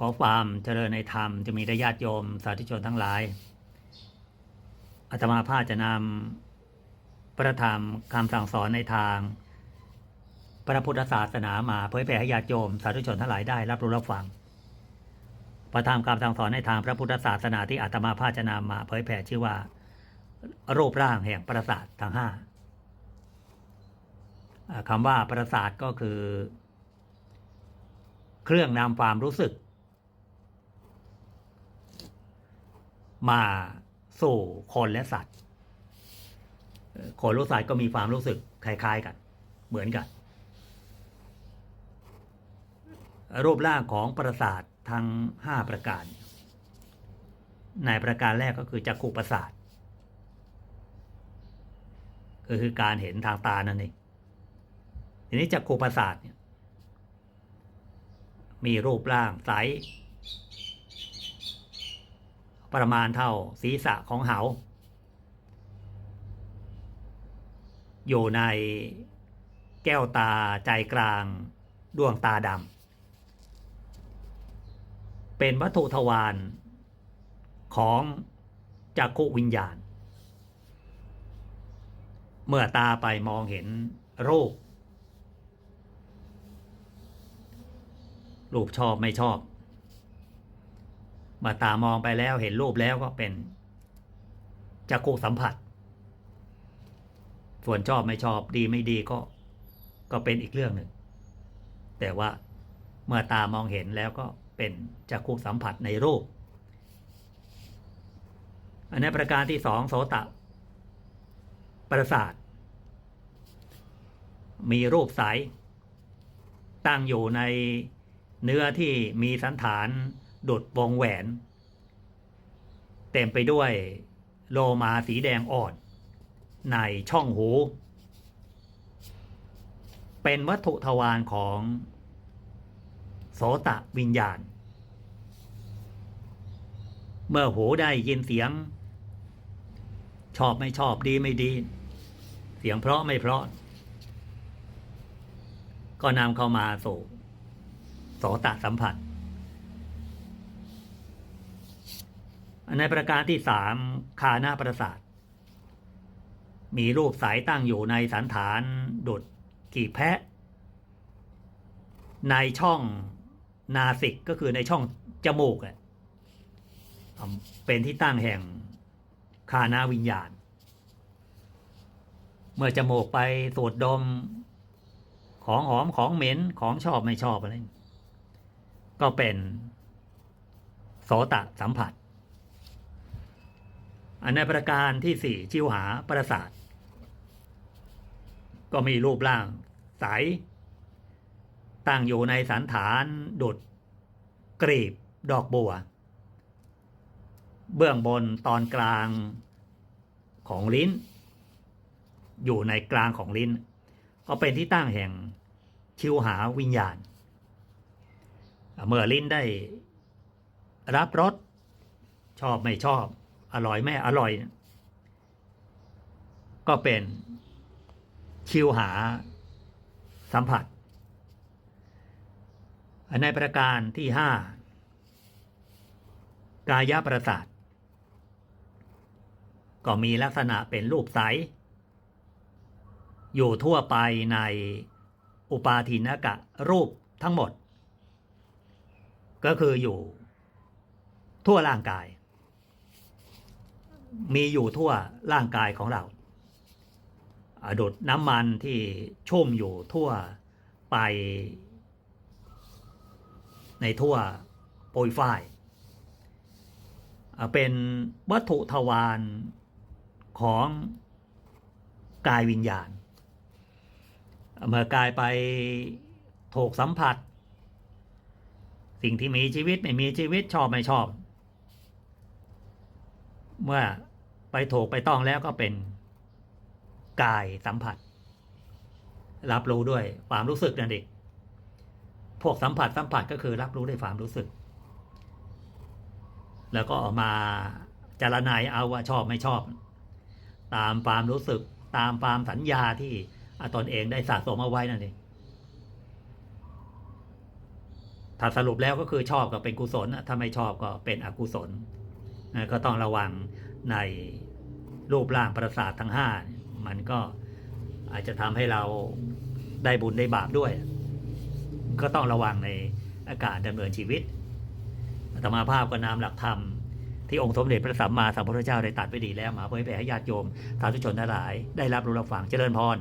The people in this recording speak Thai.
ขอความเจริญในธรรมจะมีได้ญาติโยมสาธุชนทั้งหลาย อาตมาภาพจะนำพระธรรมคำสั่งสอนในทาง พระพุทธศาสนามาเผยแผ่ให้ญาติโยมสาธุชนทั้งหลายได้รับรู้รับฟังพระธรรมคำสั่งสอนในทางพระพุทธศาสนาที่อาตมาภาพจะนำมาเผยแผ่ชื่อว่า รูปร่างแห่งประสาททั้งห้าอ่าคำว่าประสาทก็คือ เครื่องนำความรู้สึก มาสู่คนและสัตว์คนรู้สัตว์ก็มีความรู้สึกคล้าย ๆ กัน เหมือนกัน รูปร่างของประสาททั้งห้าประการ ในประการแรกก็คือจักขุประสาทก็คือการเห็นทางตานั่นเองทีนี้จักขุประสาทเนี่ยมีรูปร่างใส ประมาณเท่าศีรษะของเหา อยู่ในแก้วตาใจกลางดวงตาดำ เป็นวัตถุทวารของจักขุวิญญาณ เมื่อตาไปมองเห็นรูปรูปชอบไม่ชอบ มาตามองไปแล้วเห็นรูปแล้วก็เป็นจักขุสัมผัส ส่วนชอบไม่ชอบดีไม่ดีก็ ก็เป็นอีกเรื่องหนึ่ง แต่ว่าเมื่อตามองเห็นแล้วก็เป็นจักขุสัมผัสในรูป อันนี้ประการที่สองโสตะ ประสาท มีรูปใสตั้งอยู่ในเนื้อที่มีสันฐาน โดดวงแหวน เต็มไปด้วยโลมาสีแดงอ่อน ในช่องหู เป็นวัตถุทวารของโสตะวิญญาณ เมื่อหูได้ยินเสียง ชอบไม่ชอบดีไม่ดี เสียงเพราะไม่เพราะ ก็นำเข้ามาสู่โสตะสัมผัส ในประการที่สามคานาประสาท มีรูปสายตั้งอยู่ในสันฐานดุดกี่แพะ ในช่องนาสิกก็คือในช่องจมูกเป็นที่ตั้งแห่งคานาวิญญาณ เมื่อจมูกไปสูดดมของหอมของเหม็นของชอบไม่ชอบอะไร ก็เป็นโสตะสัมผัส อันในประการที่สี่ชิวหาประสาท ก็มีรูปร่างใสตั้งอยู่ในสันฐานดุดกรีบดอกบัว เบื้องบนตอนกลางของลิ้น อยู่ในกลางของลิ้น ก็เป็นที่ตั้งแห่งชิวหาวิญญาณ เมื่อลิ้นได้รับรสชอบไม่ชอบ อร่อยไม่อร่อย ก็เป็นชิวหาสัมผัส ในประการที่ห้ากายประสาท ก็มีลักษณะเป็นรูปใส อยู่ทั่วไปในอุปาทินกะรูปทั้งหมด ก็คืออยู่ทั่วร่างกาย มีอยู่ทั่วร่างกายของเราดุดน้ำมันที่ชุ่มอยู่ทั่วไป ในทั่วโปรยฝ้ายเป็นวัตถุทวารของกายวิญญาณ เมื่อกายไปถูกสัมผัส สิ่งที่มีชีวิตไม่มีชีวิตชอบไม่ชอบ เมื่อไปถูกไปต้องแล้วก็เป็นกายสัมผัส รับรู้ด้วยความรู้สึกนั่นเองพวกสัมผัสสัมผัสก็คือรับรู้ด้วยความรู้สึก แล้วก็ออกมาจารนายเอาว่าชอบไม่ชอบ ตามความรู้สึกตามความสัญญาที่ตนเองได้สะสมเอาไว้นั่นเองถ้าสรุปแล้วก็คือชอบก็เป็นกุศลถ้าไม่ชอบก็เป็นอกุศล นะก็ต้องระวังในรูปร่างประสาททั้งห้ามันก็อาจจะทำให้เราได้บุญได้บาปด้วย ก็ต้องระวังในอาการดำเนินชีวิตอาตมาภาพก็นำหลักธรรมที่องค์สมเด็จพระสัมมาสัมพุทธเจ้าได้ตัดไว้ดีแล้วมาเผยแผ่ให้ญาติโยมสาธุชนทั้งหลาย ได้รับรู้รับฟังเจริญพร